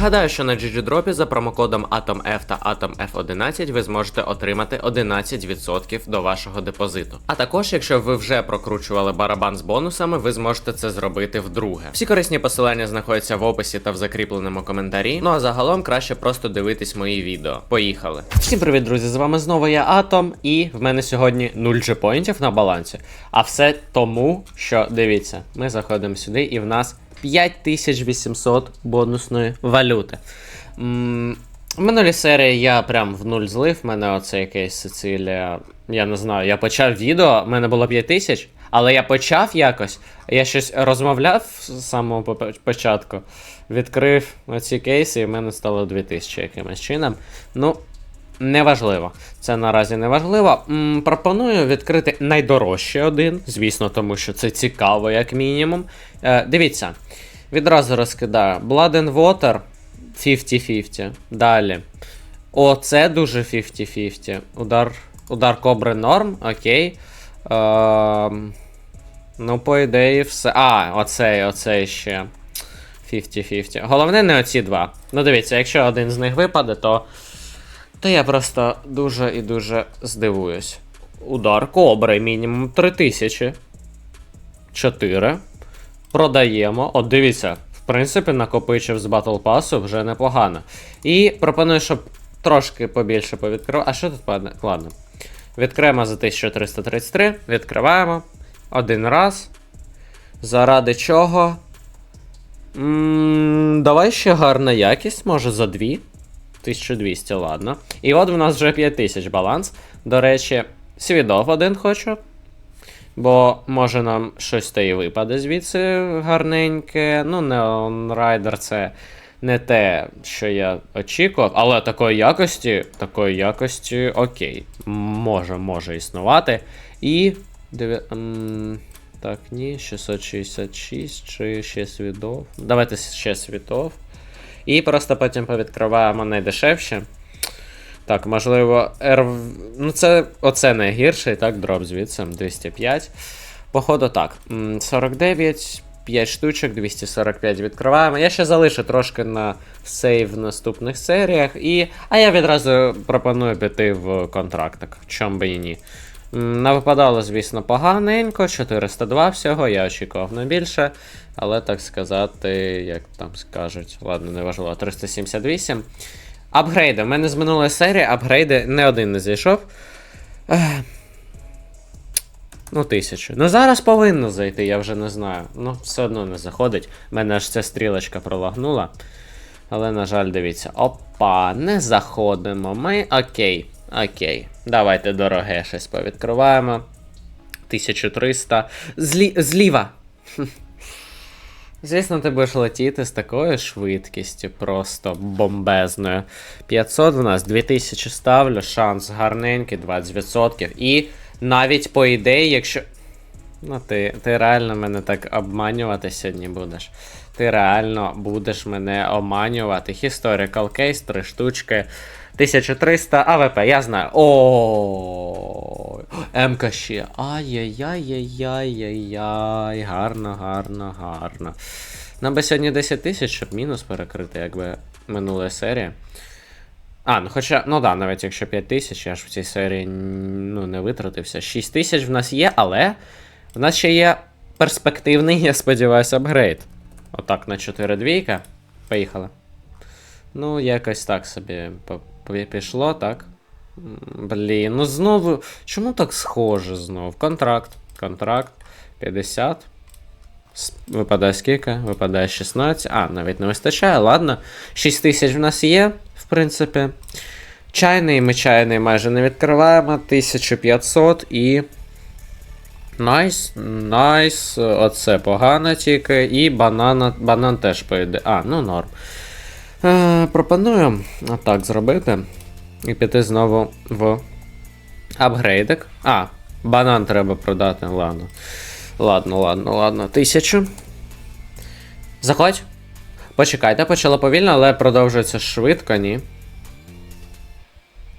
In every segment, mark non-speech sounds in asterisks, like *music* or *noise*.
Нагадаю, що на GGDrop за промокодом AtomF та AtomF11 ви зможете отримати 11% до вашого депозиту. А також, якщо ви вже прокручували барабан з бонусами, ви зможете це зробити вдруге. Всі корисні посилання знаходяться в описі та в закріпленому коментарі. Ну а загалом краще просто дивитись мої відео. Поїхали. Всім привіт, друзі! З вами знову я Атом, і в мене сьогодні 0 джепоінтів на балансі. А все тому, що дивіться, ми заходимо сюди, і в нас 5800 бонусної валюти. М, В минулій серії я прям в нуль злив. В мене оце якесь Сицилія. Я не знаю, я почав відео, в мене було 5000, але я почав якось. Я щось розмовляв з самого початку, відкрив оці кейси, і в мене стало 2000 якимось чином. Ну, Неважливо. Це наразі не важливо. Пропоную відкрити найдорожчий один, звісно, тому що це цікаво, як мінімум. Е, дивіться, відразу розкидаю. Blood and Water 50-50. Далі. О, це дуже 50-50. Удар, удар кобри норм, окей. Ем, ну, по ідеї, все. А, оцей, оцей ще. 50-50. Головне не оці два. Ну, дивіться, якщо один з них випаде, то. То я просто дуже і дуже здивуюсь. Удар кобри мінімум 3000. 4. Продаємо. От дивіться, в принципі, накопичив з Battle Pass вже непогано. І пропоную, щоб трошки побільше повідкривав. А що тут падне? Ладно. Відкриємо за 1333. Відкриваємо. Один раз. Заради чого? м давай ще гарна якість, може за 2. 1200, ладно. І от в нас вже 5000 баланс. До речі, свідов один хочу. Бо може нам щось та і випаде звідси гарненьке. Ну, Neon Rider це не те, що я очікував, але такої якості, такої якості окей. Може, може існувати. І. Дев'я... Так, ні, 666 чи ще свідов. Давайте ще свідов. І просто потім повідкриваємо найдешевше. Так, можливо, R... Ну, це оце найгірший, так, дроп звідси, 205. Походу, так. 49, 5 штучок, 245 відкриваємо. Я ще залишу трошки на сейв в наступних серіях. І... А я відразу пропоную піти в контрактик, чом би і ні. Навипадало, звісно, поганенько, 402 всього, я очікував на більше. Але так сказати, як там скажуть, ладно, не важливо, 378. Апгрейди. У мене з минулої серії апгрейди не один не зайшов. Ех. Ну, тисячу. Ну зараз повинно зайти, я вже не знаю. Ну, все одно не заходить. У мене аж ця стрілочка пролагнула. Але, на жаль, дивіться. Опа, не заходимо. Ми. Окей. Окей. Давайте дороге щось повідкриваємо. 1300. Злі... Зліва. Звісно, ти будеш летіти з такою швидкістю, просто бомбезною. 500 в нас, 2000 ставлю, шанс гарненький, 20%. І навіть по ідеї, якщо. Ну, ти, ти реально мене так обманювати сьогодні будеш. Ти реально будеш мене обманювати. Historical case, 3 штучки. 1300 АВП, я знаю. О, МК ще. Ай-яй-яй-яй-яй-яй. Гарно, гарно, гарно. Нам би сьогодні 10 тисяч, щоб мінус перекрити, якби минула серія. А, ну хоча, ну да, навіть якщо 5 тисяч, я ж в цій серії ну, не витратився. 6 тисяч в нас є, але в нас ще є перспективний, я сподіваюся, апгрейд. Отак, на 4 двійка. Поїхали. Ну, якось так собі пішло, так? Блін, ну знову. Чому так схоже знову? Контракт. Контракт. 50. Випадає скільки? Випадає 16. А, навіть не вистачає, ладно. 6 тисяч в нас є, в принципі. Чайний ми чайний майже не відкриваємо. 1500 і. Найс, найс. Оце погано тільки. І банана, банан теж поїде. А, ну норм. Е, пропоную отак зробити. І піти знову в апгрейдик. А, банан треба продати, ладно. Ладно, ладно, ладно. Тисячу. Заходь. Почекайте, почало повільно, але продовжується швидко, ні.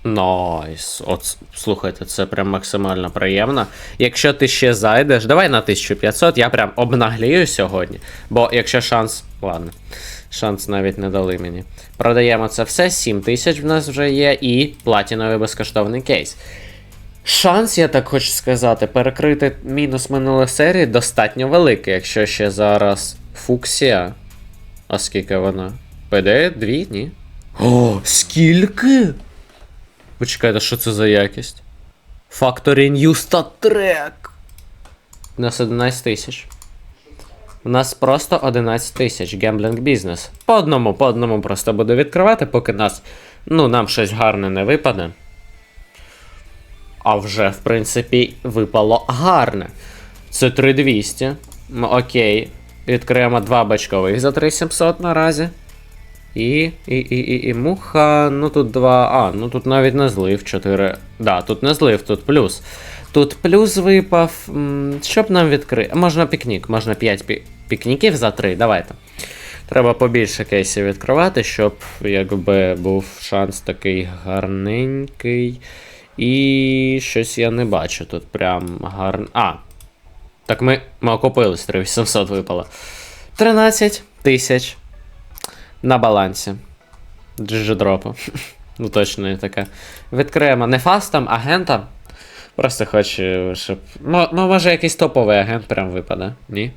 Найс. От, слухайте, це прям максимально приємно. Якщо ти ще зайдеш, давай на 1500, я прям обнаглію сьогодні. Бо якщо шанс. Ладно. Шанс навіть не дали мені. Продаємо це все, 7 тисяч в нас вже є, і платіновий безкоштовний кейс. Шанс, я так хочу сказати, перекрити мінус минулої серії достатньо великий, якщо ще зараз фуксія. А скільки вона? ПД? Дві? Ні. О, скільки? Почекайте, що це за якість? Factory New Stat Track. У нас 11 тисяч. У нас просто 11 тисяч гемблінг бізнес. По одному, по одному просто буду відкривати, поки нас. Ну, нам щось гарне не випаде. А вже, в принципі, випало гарне. Це 3200. М, Окей. Відкриємо два бачкових за 3700 наразі. І, і, і, і, і муха. Ну тут два. А, ну тут навіть не злив 4. Да, тут не злив, тут плюс. Тут плюс випав. Щоб нам відкрити. Можна пікнік, можна 5 пі- пікніків за 3. Давайте. Треба побільше кейсів відкривати, щоб якби був шанс такий гарненький. І щось я не бачу тут прям гарно. А. Так ми, ми окупились, 3800 випало. 13 тисяч на балансі. Джиджидропу. *laughs* Ну точно не таке. Відкриємо не фастом, агентом. Просто хочу, щоб. Ну, може якийсь топовий агент прям випаде, ні?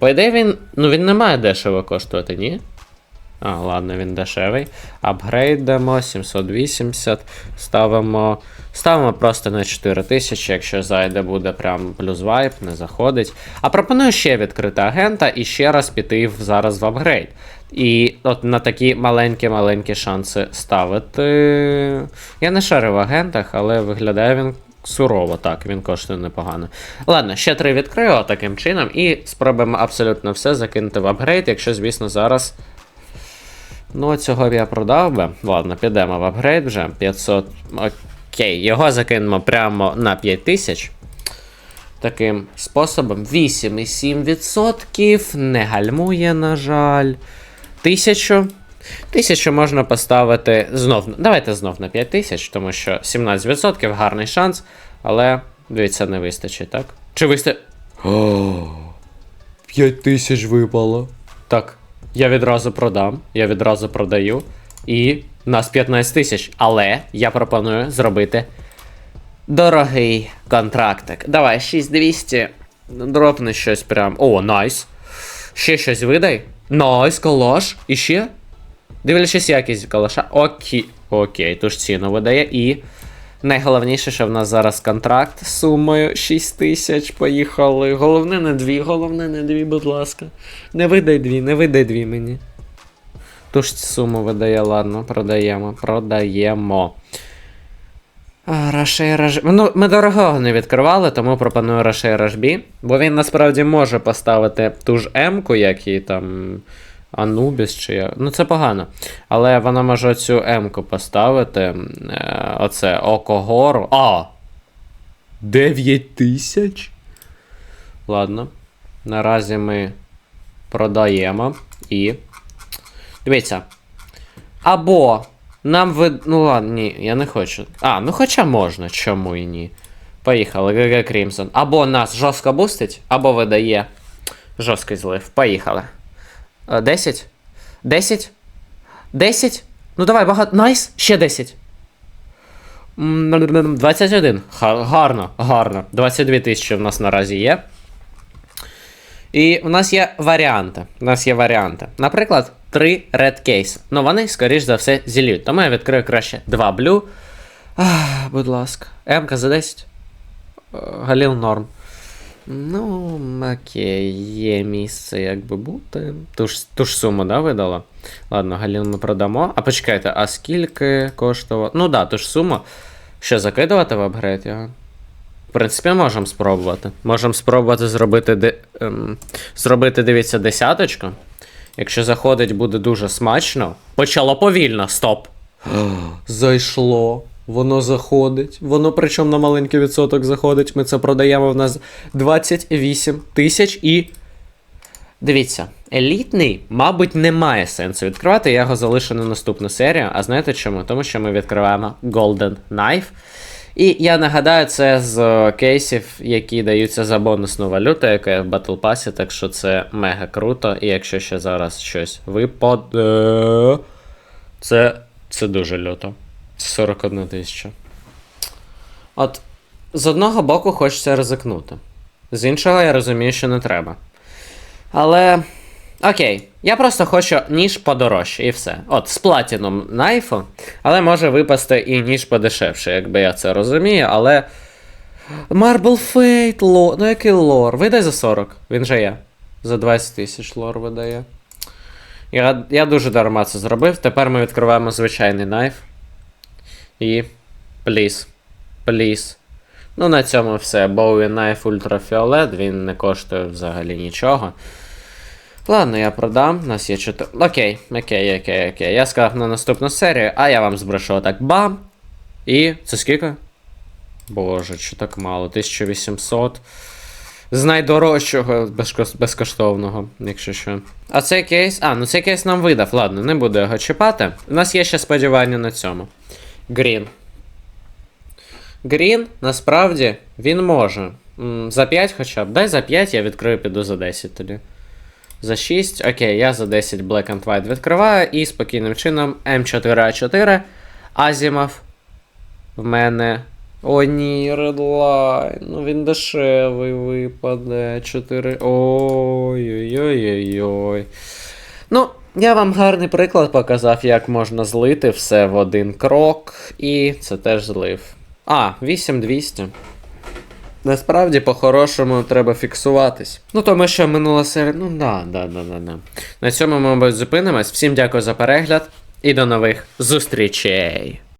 По ідеї він. Ну він не має дешево коштувати, ні? А, ладно, він дешевий. Апгрейдимо 780. Ставимо. Ставимо просто на 4000, якщо зайде буде прям плюс вайп, не заходить. А пропоную ще відкрити агента і ще раз піти зараз в апгрейд. І от на такі маленькі-маленькі шанси ставити. Я не шарив в агентах, але виглядає він сурово, так, він коштує непогано. Ладно, ще три відкрию таким чином, і спробуємо абсолютно все закинути в апгрейд, якщо, звісно, зараз. Ну, цього б я продав би. Ладно, підемо в апгрейд вже. 500. Окей, його закинемо прямо на 5000. Таким способом. 8,7%. Не гальмує, на жаль. 1000. 1000 можна поставити знов. Давайте знов на 5000, тому що 17% гарний шанс. Але, дивіться, не вистачить, так? Чи вистачить. О, 5000 випало. Так, я відразу продам, я відразу продаю. І в нас 15 тисяч. Але я пропоную зробити дорогий контрактик. Давай, 6200. Дропни щось прям. О, найс. Ще щось видай. Найс, калаш. І ще. Дивлячись якість калаша. Окей. Окей, тож ціну видає. І найголовніше, що в нас зараз контракт з сумою 6 тисяч. Поїхали. Головне не дві, головне не дві, будь ласка. Не видай дві, не видай дві мені. Тож суму видає, ладно, продаємо. Продаємо. Рашей Раш... Ну, ми дорогого не відкривали, тому пропоную Рашей Рашбі. Бо він насправді може поставити ту ж М-ку, як і там. Анубіс чи як. Ну, це погано. Але вона може цю М-ку поставити. Е, оце Око Гору. А! 9 тисяч? Ладно. Наразі ми продаємо і. Дивіться. Або нам ви. Ну ладно, ні, я не хочу. А, ну хоча можна, чому і ні. Поїхали, ГГ Крімсон. Або нас жорстко бустить, або видає жорсткий злив. Поїхали. Е, 10? 10? 10? Ну давай, багато. Найс! Ще 10. 21. Гарно, гарно. 22 тисячі в нас наразі є. І у нас є варіанти. У нас є варіанти. Наприклад, 3 red case. Ну вони, скоріш за все, зілють. Тому я відкрию краще 2 blue. Ах, будь ласка. МК за 10. Е, Галіл норм. Ну, окей, є місце як би бути. Ту ж, суму, да, видала? Ладно, Галіл ми продамо. А почекайте, а скільки коштувало? Ну да, ту ж суму. Що, закидувати в апгрейд його? В принципі, можемо спробувати. Можемо спробувати зробити, де, ем, зробити, дивіться, десяточку. Якщо заходить, буде дуже смачно. Почало повільно, стоп. *gasps* Зайшло. Воно заходить. Воно причому на маленький відсоток заходить. Ми це продаємо в нас 28 тисяч і. Дивіться, елітний, мабуть, не має сенсу відкривати. Я його залишу на наступну серію. А знаєте чому? Тому що ми відкриваємо Golden Knife. І я нагадаю, це з кейсів, які даються за бонусну валюту, яка є в Battle Pass, так що це мега круто. І якщо ще зараз щось випаде, це, це дуже люто. 41 тисяча. От з одного боку хочеться ризикнути. З іншого я розумію, що не треба. Але. Окей, я просто хочу ніж подорожче і все. От, з платіном найфу, але може випасти і ніж подешевше, якби я це розумію, але. Marble Fate, лор. Ну який лор? Видай за 40. Він же є. За 20 тисяч лор видає. Я, я дуже дарма це зробив. Тепер ми відкриваємо звичайний найф. І. Пліс. Пліс. Ну, на цьому все. Bowie Knife Ultraviolet, він не коштує взагалі нічого. Ладно, я продам. У нас є 4. Окей, окей, окей, окей. Я сказав на наступну серію, а я вам збрешу отак бам. І. Це скільки? Боже, що так мало? 1800. З найдорожчого безкоштовного, якщо що. А цей кейс. А, ну цей кейс нам видав. Ладно, не буду його чіпати. У нас є ще сподівання на цьому. Грін. Грін, насправді, він може. За 5 хоча б. Дай за 5, я відкрию, піду за 10 тоді. За 6, окей, я за 10 Black and White відкриваю і спокійним чином М4А4. Азімов. В мене. О, ні, Redline. Ну він дешевий випаде. 4. Ой-ой-ой-ой. Ну, я вам гарний приклад показав, як можна злити все в один крок, і це теж злив. А, 8200. Насправді, по-хорошому, треба фіксуватись. Ну, тому що минула серія. Ну да, да, да, да, да. На цьому мабуть, зупинимось. Всім дякую за перегляд і до нових зустрічей.